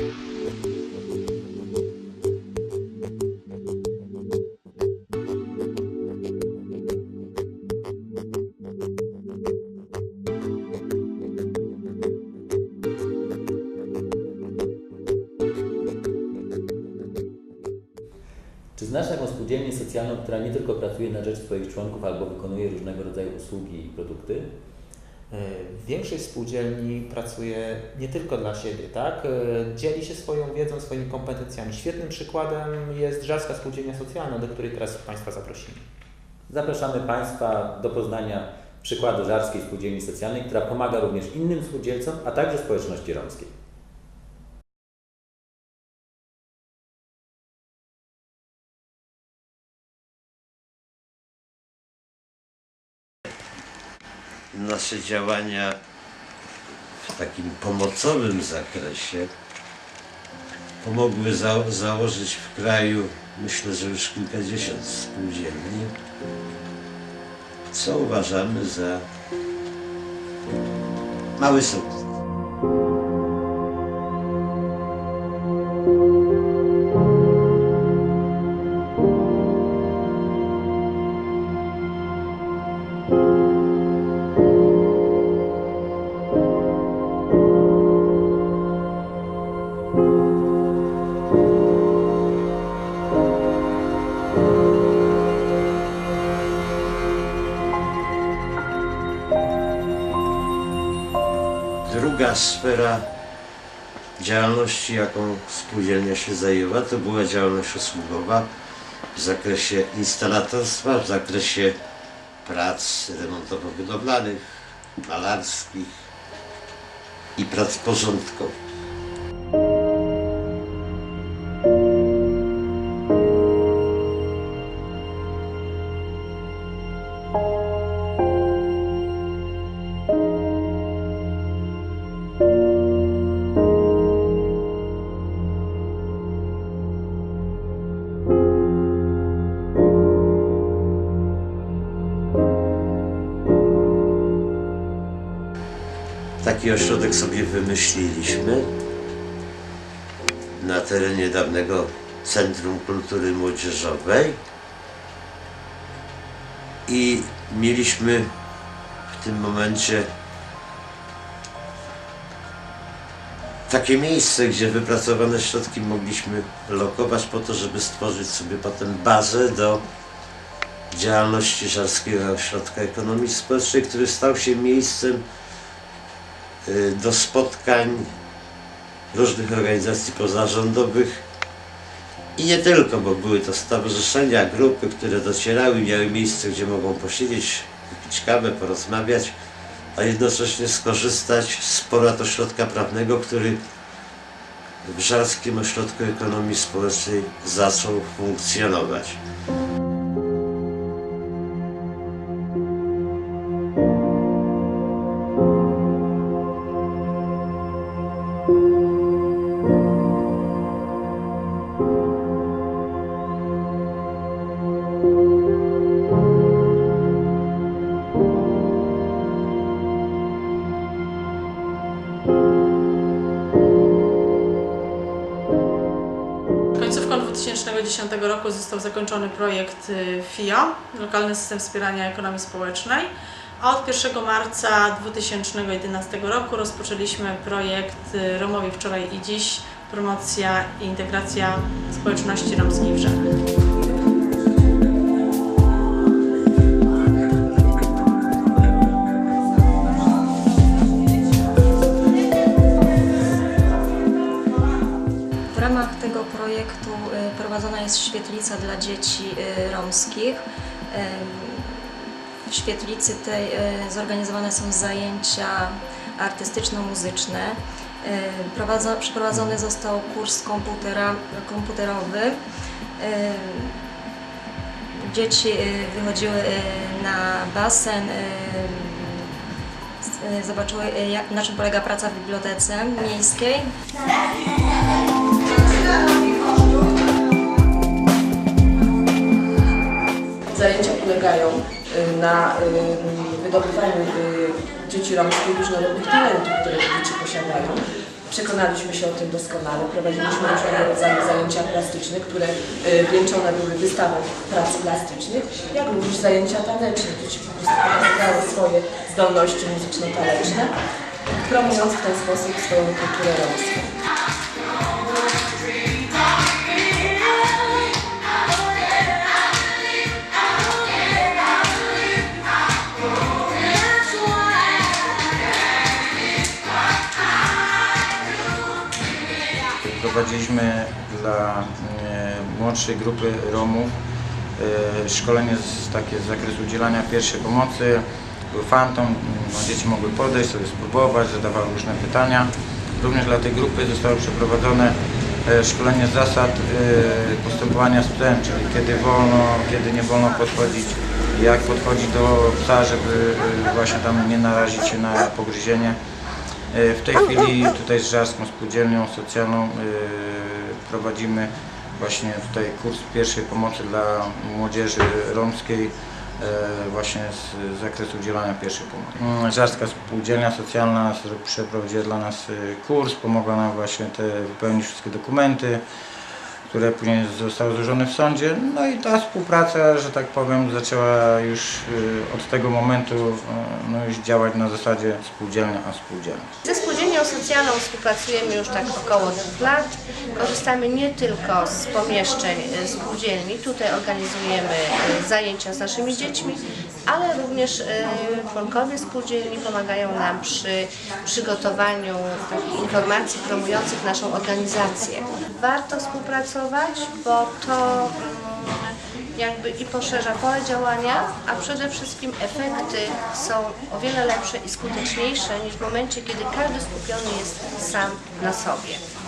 Czy znasz taką spółdzielnię socjalną, która nie tylko pracuje na rzecz swoich członków albo wykonuje różnego rodzaju usługi i produkty? E, Większość spółdzielni pracuje nie tylko dla siebie, tak? E, Dzieli się swoją wiedzą, swoimi kompetencjami. Świetnym przykładem jest Żarska Spółdzielnia Socjalna, do której teraz Państwa zaprosimy. Zapraszamy Państwa do poznania przykładu Żarskiej Spółdzielni Socjalnej, która pomaga również innym spółdzielcom, a także społeczności romskiej. Nasze działania w takim pomocowym zakresie pomogły za, założyć w kraju, myślę, że już kilkadziesiąt spółdzielni, co uważamy za mały sukces. Druga sfera działalności, jaką spółdzielnia się zajęła, to była działalność usługowa w zakresie instalatorstwa, w zakresie prac remontowo-budowlanych, malarskich i prac porządkowych. Taki ośrodek sobie wymyśliliśmy na terenie dawnego Centrum Kultury Młodzieżowej. I mieliśmy w tym momencie takie miejsce, gdzie wypracowane środki mogliśmy lokować po to, żeby stworzyć sobie potem bazę do działalności Żarskiego Ośrodka Ekonomii Społecznej, który stał się miejscem do spotkań różnych organizacji pozarządowych i nie tylko, bo były to stowarzyszenia, grupy, które docierały, miały miejsce, gdzie mogą posiedzieć, wypić kawę, porozmawiać, a jednocześnie skorzystać z porad ośrodka prawnego, który w Żarskim Ośrodku Ekonomii Społecznej zaczął funkcjonować. 2010 roku został zakończony projekt y, FIO, Lokalny System Wspierania Ekonomii Społecznej, a od 1 marca 2011 roku rozpoczęliśmy projekt y, Romowie Wczoraj i Dziś, promocja i integracja społeczności romskiej w Żarach. Projektu y, prowadzona jest świetlica dla dzieci y, romskich. Ym, W świetlicy tej y, zorganizowane są zajęcia artystyczno-muzyczne. Y, prowadzo- Przeprowadzony został kurs komputera, komputerowy. Dzieci y, wychodziły y, na basen, y, y, zobaczyły y, jak, na czym polega praca w bibliotece miejskiej. Zajęcia polegają y, na y, wydobywaniu y, dzieci romskich różnorodnych talentów, które te dzieci posiadają. Przekonaliśmy się o tym doskonale. Prowadziliśmy różnego rodzaju zajęcia plastyczne, które wieńczone były wystawą prac plastycznych, jak również zajęcia taneczne, gdzie ci po prostu pokazywały swoje zdolności muzyczno-taneczne, promując w ten sposób swoją kulturę romską. Prowadziliśmy dla e, młodszej grupy Romów e, szkolenie z, takie z zakresu udzielania pierwszej pomocy. Był fantom, no, dzieci mogły podejść, sobie spróbować, zadawały różne pytania. Również dla tej grupy zostało przeprowadzone e, szkolenie z zasad postępowania z psem, czyli kiedy wolno, kiedy nie wolno podchodzić, jak podchodzić do psa, żeby właśnie tam nie narazić się na pogryzienie. E, W tej chwili tutaj z Żarską Spółdzielnią Socjalną e, prowadzimy właśnie tutaj kurs pierwszej pomocy dla młodzieży romskiej e, właśnie z zakresu udzielania pierwszej pomocy. Mm, Żarska Spółdzielnia Socjalna przeprowadziła dla nas kurs, pomogła nam właśnie te, wypełnić wszystkie dokumenty, które później zostały złożone w sądzie. No i ta współpraca, że tak powiem, zaczęła już y, od tego momentu y, no już działać na zasadzie spółdzielnia a spółdzielnia. Ze spółdzielnią socjalną współpracujemy już tak około dwóch lat. Korzystamy nie tylko z pomieszczeń e, spółdzielni, tutaj organizujemy zajęcia z naszymi dziećmi, ale również e, członkowie spółdzielni pomagają nam przy przygotowaniu informacji promujących naszą organizację. Warto współpracować, bo to mm, jakby i poszerza pole działania, a przede wszystkim efekty są o wiele lepsze i skuteczniejsze niż w momencie, kiedy każdy skupiony jest sam na sobie.